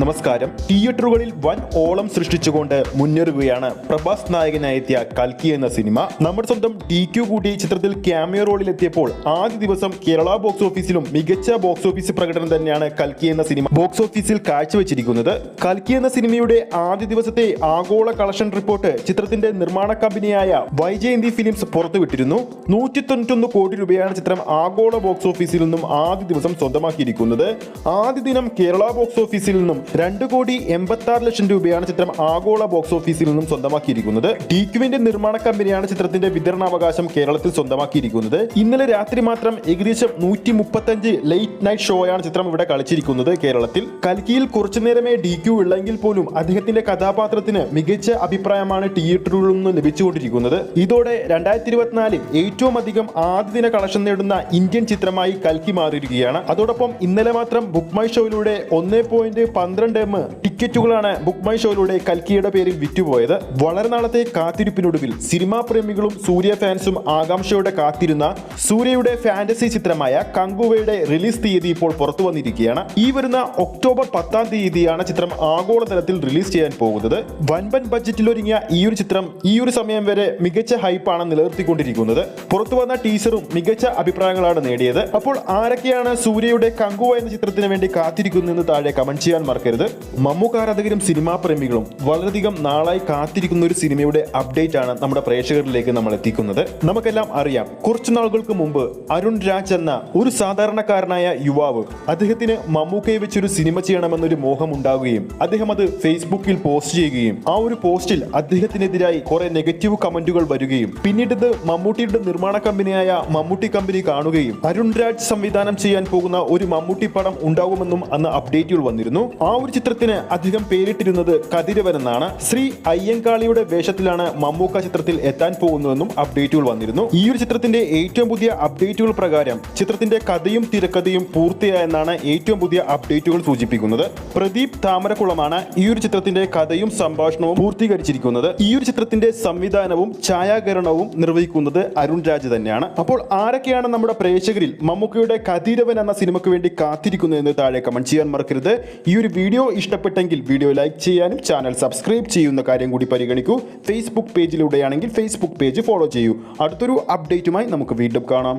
നമസ്കാരം. തിയേറ്ററുകളിൽ വൻ ഓളം സൃഷ്ടിച്ചുകൊണ്ട് മുന്നേറുകയാണ് പ്രഭാസ് നായകനായെത്തിയ കൽക്കി എന്ന സിനിമ. നമ്മുടെ സ്വന്തം ടി ക്യു കൂട്ടി ചിത്രത്തിൽ റോളിൽ എത്തിയപ്പോൾ ആദ്യ ദിവസം കേരള ബോക്സ് ഓഫീസിലും മികച്ച ബോക്സ് ഓഫീസ് പ്രകടനം തന്നെയാണ് കൽക്കി എന്ന സിനിമ ബോക്സ് ഓഫീസിൽ കാഴ്ചവെച്ചിരിക്കുന്നത്. കൽക്കി എന്ന സിനിമയുടെ ആദ്യ ദിവസത്തെ ആഗോള കളക്ഷൻ റിപ്പോർട്ട് ചിത്രത്തിന്റെ നിർമ്മാണ കമ്പനിയായ വൈജയന്തി ഫിലിംസ് പുറത്തുവിട്ടിരുന്നു. നൂറ്റി തൊണ്ണൂറ്റൊന്ന് കോടി രൂപയാണ് ചിത്രം ആഗോള ബോക്സ് ഓഫീസിൽ നിന്നും ആദ്യ ദിവസം സ്വന്തമാക്കിയിരിക്കുന്നത്. ആദ്യ ദിനം കേരള ബോക്സ് ഓഫീസിൽ നിന്നും രണ്ട് കോടി എൺപത്തി ആറ് ലക്ഷം രൂപയാണ് ചിത്രം ആഗോള ബോക്സ് ഓഫീസിൽ നിന്നും സ്വന്തമാക്കിയിരിക്കുന്നത്. ഡിക്യുവിന്റെ നിർമ്മാണ കമ്പനിയാണ് ചിത്രത്തിന്റെ വിതരണാവകാശം കേരളത്തിൽ സ്വന്തമാക്കിയിരിക്കുന്നത്. ഇന്നലെ രാത്രി മാത്രം ഏകദേശം നൂറ്റി മുപ്പത്തഞ്ച് ലേറ്റ് നൈറ്റ് ഷോയാണ് ചിത്രം ഇവിടെ കളിച്ചിരിക്കുന്നത് കേരളത്തിൽ. കൽക്കിയിൽ കുറച്ചുനേരമേ ഡി ക്യു ഉള്ളെങ്കിൽ പോലും അദ്ദേഹത്തിന്റെ കഥാപാത്രത്തിന് മികച്ച അഭിപ്രായമാണ് തിയേറ്ററുകളിൽ നിന്ന് ലഭിച്ചുകൊണ്ടിരിക്കുന്നത്. ഇതോടെ രണ്ടായിരത്തി ഇരുപത്തിനാലിൽ ഏറ്റവും അധികം ആദ്യ ദിന കളക്ഷൻ നേടുന്ന ഇന്ത്യൻ ചിത്രമായി കൽക്കി മാറിയിരിക്കുകയാണ്. അതോടൊപ്പം ഇന്നലെ മാത്രം ബുക്ക് മൈ ഷോയിലൂടെ ഒന്നേ പോയിന്റ് പന്ത്രണ്ട് എം ടിക്കറ്റുകളാണ് ബുക്ക് മൈ ഷോയിലൂടെ കൽക്കിയുടെ പേരിൽ വിറ്റുപോയത്. വളരെ നാളത്തെ കാത്തിരിപ്പിനൊടുവിൽ സിനിമാ പ്രേമികളും സൂര്യ ഫാൻസും ആകാംക്ഷയോടെ കാത്തിരുന്ന സൂര്യയുടെ ഫാന്റസി ചിത്രമായ കങ്കുവയുടെ റിലീസ് തീയതി ഇപ്പോൾ പുറത്തു വന്നിരിക്കുകയാണ്. ഈ വരുന്ന ഒക്ടോബർ പത്താം തീയതിയാണ് ചിത്രം ആഗോളതലത്തിൽ റിലീസ് ചെയ്യാൻ പോകുന്നത്. വൻപൻ ബഡ്ജറ്റിൽ ഒരുങ്ങിയ ഈ ഒരു ചിത്രം ഈ ഒരു സമയം വരെ മികച്ച ഹൈപ്പാണ് നിലനിർത്തിക്കൊണ്ടിരിക്കുന്നത്. പുറത്തു വന്ന ടീസറും മികച്ച അഭിപ്രായങ്ങളാണ് നേടിയത്. അപ്പോൾ ആരൊക്കെയാണ് സൂര്യയുടെ കങ്കുവ എന്ന ചിത്രത്തിന് വേണ്ടി കാത്തിരിക്കുന്നതെന്ന് താഴെ കമന്റ് ചെയ്യാൻ മറക്കരുത്. ആരാധകരും സിനിമാ പ്രേമികളും വളരെയധികം നാളായി കാത്തിരിക്കുന്ന ഒരു സിനിമയുടെ അപ്ഡേറ്റ് ആണ് നമ്മുടെ പ്രേക്ഷകരിലേക്ക് നമ്മൾ എത്തിക്കുന്നത്. നമുക്കെല്ലാം അറിയാം കുറച്ചു നാളുകൾക്ക് മുമ്പ് അരുൺ രാജ് എന്ന ഒരു സാധാരണക്കാരനായ യുവാവ് അദ്ദേഹത്തിന് മമ്മൂക്കയെ വെച്ചൊരു സിനിമ ചെയ്യണമെന്നൊരു മോഹം ഉണ്ടാവുകയും അദ്ദേഹം അത് ഫേസ്ബുക്കിൽ പോസ്റ്റ് ചെയ്യുകയും ആ ഒരു പോസ്റ്റിൽ അദ്ദേഹത്തിനെതിരായി കുറെ നെഗറ്റീവ് കമന്റുകൾ വരികയും പിന്നീട് ഇത് മമ്മൂട്ടിയുടെ നിർമ്മാണ കമ്പനിയായ മമ്മൂട്ടി കമ്പനി കാണുകയും അരുൺ രാജ് സംവിധാനം ചെയ്യാൻ പോകുന്ന ഒരു മമ്മൂട്ടി പടം ഉണ്ടാകുമെന്നും അന്ന് അപ്ഡേറ്റുകൾ വന്നിരുന്നു. ആ ഒരു ചിത്രത്തിന് അദ്ദേഹം പേരിട്ടിരുന്നത് കതിരവൻ എന്നാണ് ശ്രീ അയ്യങ്കാളിയുടെ വേഷത്തിലാണ് മമ്മൂക്ക ചിത്രത്തിൽ എത്താൻ പോകുന്നതെന്നും അപ്ഡേറ്റുകൾ വന്നിരുന്നു. ഈ ഒരു ചിത്രത്തിന്റെ ഏറ്റവും പുതിയ അപ്ഡേറ്റുകൾ പ്രകാരം ചിത്രത്തിന്റെ കഥയും തിരക്കഥയും പൂർത്തിയായെന്നാണ് ഏറ്റവും പുതിയ അപ്ഡേറ്റുകൾ സൂചിപ്പിക്കുന്നത്. പ്രദീപ് താമരക്കുളമാണ് ഈ ഒരു ചിത്രത്തിന്റെ കഥയും സംഭാഷണവും പൂർത്തീകരിച്ചിരിക്കുന്നത്. ഈ ഒരു ചിത്രത്തിന്റെ സംവിധാനവും ഛായാകരണവും നിർവഹിക്കുന്നത് അരുൺ രാജ് തന്നെയാണ്. അപ്പോൾ ആരൊക്കെയാണ് നമ്മുടെ പ്രേക്ഷകരിൽ മമ്മൂക്കയുടെ കതിരവൻ എന്ന സിനിമയ്ക്ക് വേണ്ടി കാത്തിരിക്കുന്നതെന്ന് താഴെ കമന്റ് ചെയ്യാൻ മറക്കരുത്. ഈ ഒരു വീഡിയോ ഇഷ്ടപ്പെട്ടെങ്കിൽ വീഡിയോ ലൈക്ക് ചെയ്യാനും ചാനൽ സബ്സ്ക്രൈബ് ചെയ്യുന്ന കാര്യം കൂടി പരിഗണിക്കൂ. ഫേസ്ബുക്ക് പേജിലൂടെയാണെങ്കിൽ ഫേസ്ബുക്ക് പേജ് ഫോളോ ചെയ്യൂ. അടുത്തൊരു അപ്ഡേറ്റുമായി നമുക്ക് വീണ്ടും കാണാം.